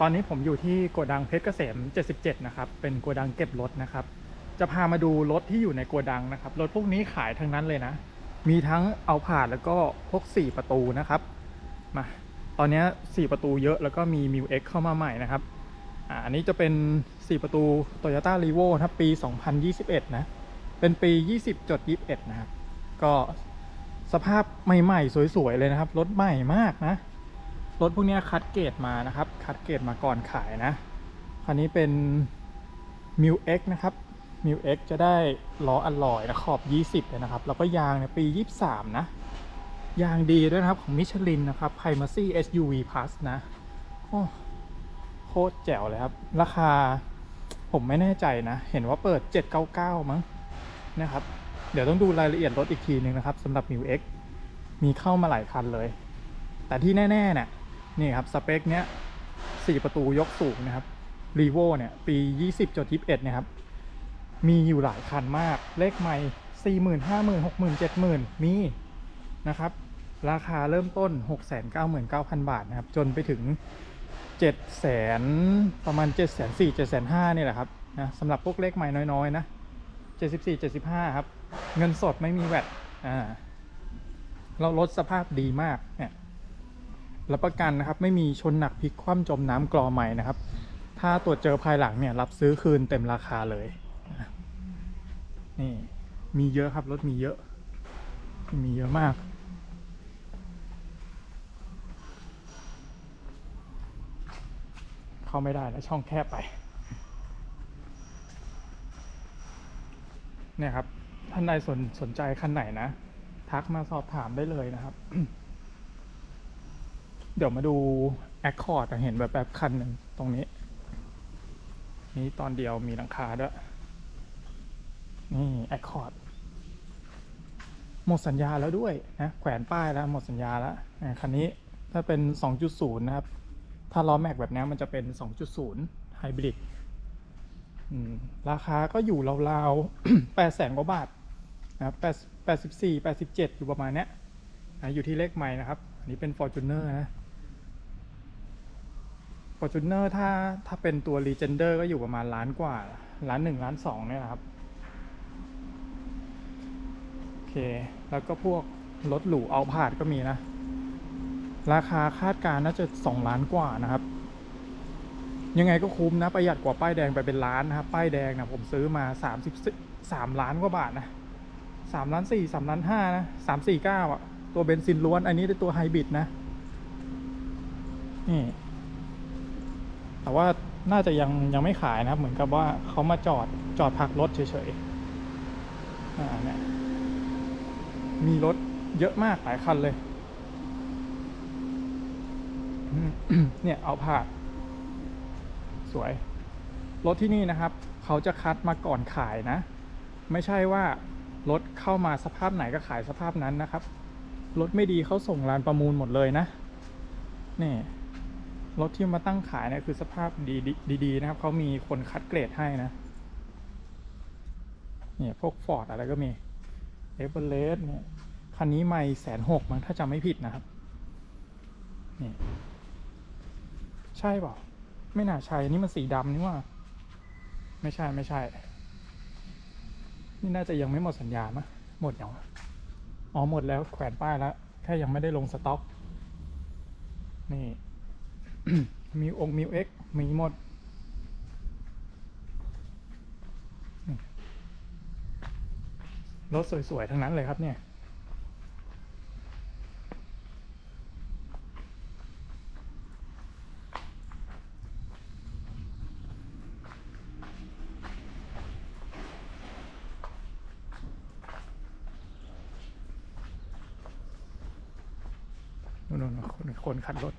ตอนนี้ผมอยู่ที่โกดังเพชรเกษม 77 นะครับ เป็นโกดังเก็บรถนะครับ จะพามาดูรถที่อยู่ในโกดังนะครับ รถพวกนี้ขายทั้งนั้นเลยนะ มีทั้งเอาผ่านแล้วก็พวก 4 ประตูนะครับ มา ตอนนี้ 4 ประตูเยอะแล้วก็มี m ิว X เข้ามาใหม่นะครับอ่าอันนี้จะเป็น 4 ประตู Toyota r e v o นะปี 2021 นะ เป็นปี 20.21 นะครับ ก็สภาพใหม่ๆ สวยๆ เลยนะครับ รถใหม่มากนะ รถพวกนี้คัดเกรดมานะครับ คัดเกรดมาก่อนขายนะ คันนี้เป็น m ิว X นะครับ m ิว X จะได้ล้ออลลอยนะขอบ 20เลยนะครับ แล้วก็ยางเนี่ยปี 23 นะ ยางดีด้วยนะครับ ของมิชลินนะครับ Primacy SUV Plus นะโอ้โคตรแจ๋วเลยครับ ราคาผมไม่แน่ใจนะ เห็นว่าเปิด 799 มั้งนะครับ เดี๋ยวต้องดูรายละเอียดรถอีกทีนึงนะครับสำหรับ m ิว X มีเข้ามาหลายคันเลย แต่ที่แน่ๆเนี่ย นี่ครับสเปคเนี้ย4ประตูยกสูงนะครับรีโวเนี่ยปี 20.21เนี่ยครับ มีอยู่หลายคันมาก เลขใหม่40,000 50,000 60,000 70,000 มีนะครับ ราคาเริ่มต้น 699,000 บาทนะครับ จนไปถึง 700,000 ประมาณ 704 705นี่แหละครับนะสำหรับพวกเลขใหม่น้อยๆ นะ 74 75 ครับ เงินสดไม่มีแวดอ่าเรารถสภาพดีมากเนี่ย รับประกันนะครับ ไม่มีชนหนักพลิกคว่ำจมน้ำกรอใหม่นะครับ ถ้าตรวจเจอภายหลังเนี่ยรับซื้อคืนเต็มราคาเลยนะนี่มีเยอะครับรถมีเยอะ มีเยอะมากเข้าไม่ได้แล้วช่องแคบไป เนี่ยครับ ท่านใดสนสนใจคันไหนนะ ทักมาสอบถามได้เลยนะครับ เดี๋ยวมาดู Accord อะเห็นแบบแบบคันหนึ่งตรงนี้ นี่ตอนเดียวมีหลังคาด้วย นี่ Accord หมดสัญญาแล้วด้วยนะแขวนป้ายแล้วหมดสัญญาแล้วอ่าคันนี้ถ้าเป็น 2.0 นะครับ ถ้าล้อแม็กแบบนี้มันจะเป็น 2.0 ไฮบริดราคาก็อยู่ราวๆ8แสนกว่าบาทนะครับ8 84 87 อยู่ประมาณเนี้ยนะอยู่ที่เลขไม้นะครับ อันนี้เป็น Fortuner นะ Fortuner ถ้าถ้าเป็นตัว Legender ก็อยู่ประมาณล้านกว่าล้านหนึ่งล้านสองเนี่ยนะครับ โอเค แล้วก็พวกรถหรูเอาผาดก็มีนะ ราคาคาดการณ์น่าจะสองล้านกว่านะครับ ยังไงก็คุ้มนะ ประหยัดกว่าป้ายแดงไปเป็นล้านนะครับ ป้ายแดงนะผมซื้อมาสามสิบสามล้านกว่าบาทนะสามล้านสี่สามล้านห้านะสามสี่เก้าอะ ตัวเบนซินล้วน อันนี้ได้ตัวไฮบริดนะ นี่ แต่ว่าน่าจะยังยังไม่ขายนะครับ เหมือนกับว่าเขามาจอดจอดพักรถเฉยๆอ่าเนี่ยมีรถเยอะมากหลายคันเลย เนี่ยเอาผ่าสวย รถที่นี่นะครับ เขาจะคัดมาก่อนขายนะ ไม่ใช่ว่ารถเข้ามาสภาพไหนก็ขายสภาพนั้นนะครับ รถไม่ดีเขาส่งร้านประมูลหมดเลยนะ นี่ รถที่มาตั้งขายเนี่ยคือสภาพดีดีดีๆนะครับเขามีคนคัดเกรดให้นะ เนี่ยพวกฟอร์ดอะไรก็มีเอเวอเรสต์เนี่ย คันนี้ไม่แสนหกมั้งถ้าจำไม่ผิดนะครับ นี่ ใช่เปล่าไม่น่าใช่นี่มันสีดำนี่ว่า ไม่ใช่ไม่ใช่ นี่น่าจะยังไม่หมดสัญญามั้ยหมดยังอ๋อหมดแล้วแขวนป้ายแล้วแค่ยังไม่ได้ลงสต็อก นี่ มีองมิวเอ็กมีหมด รถสวย ๆ ทั้งนั้นเลยครับเนี่ยนู่นๆคนคนขัดรถ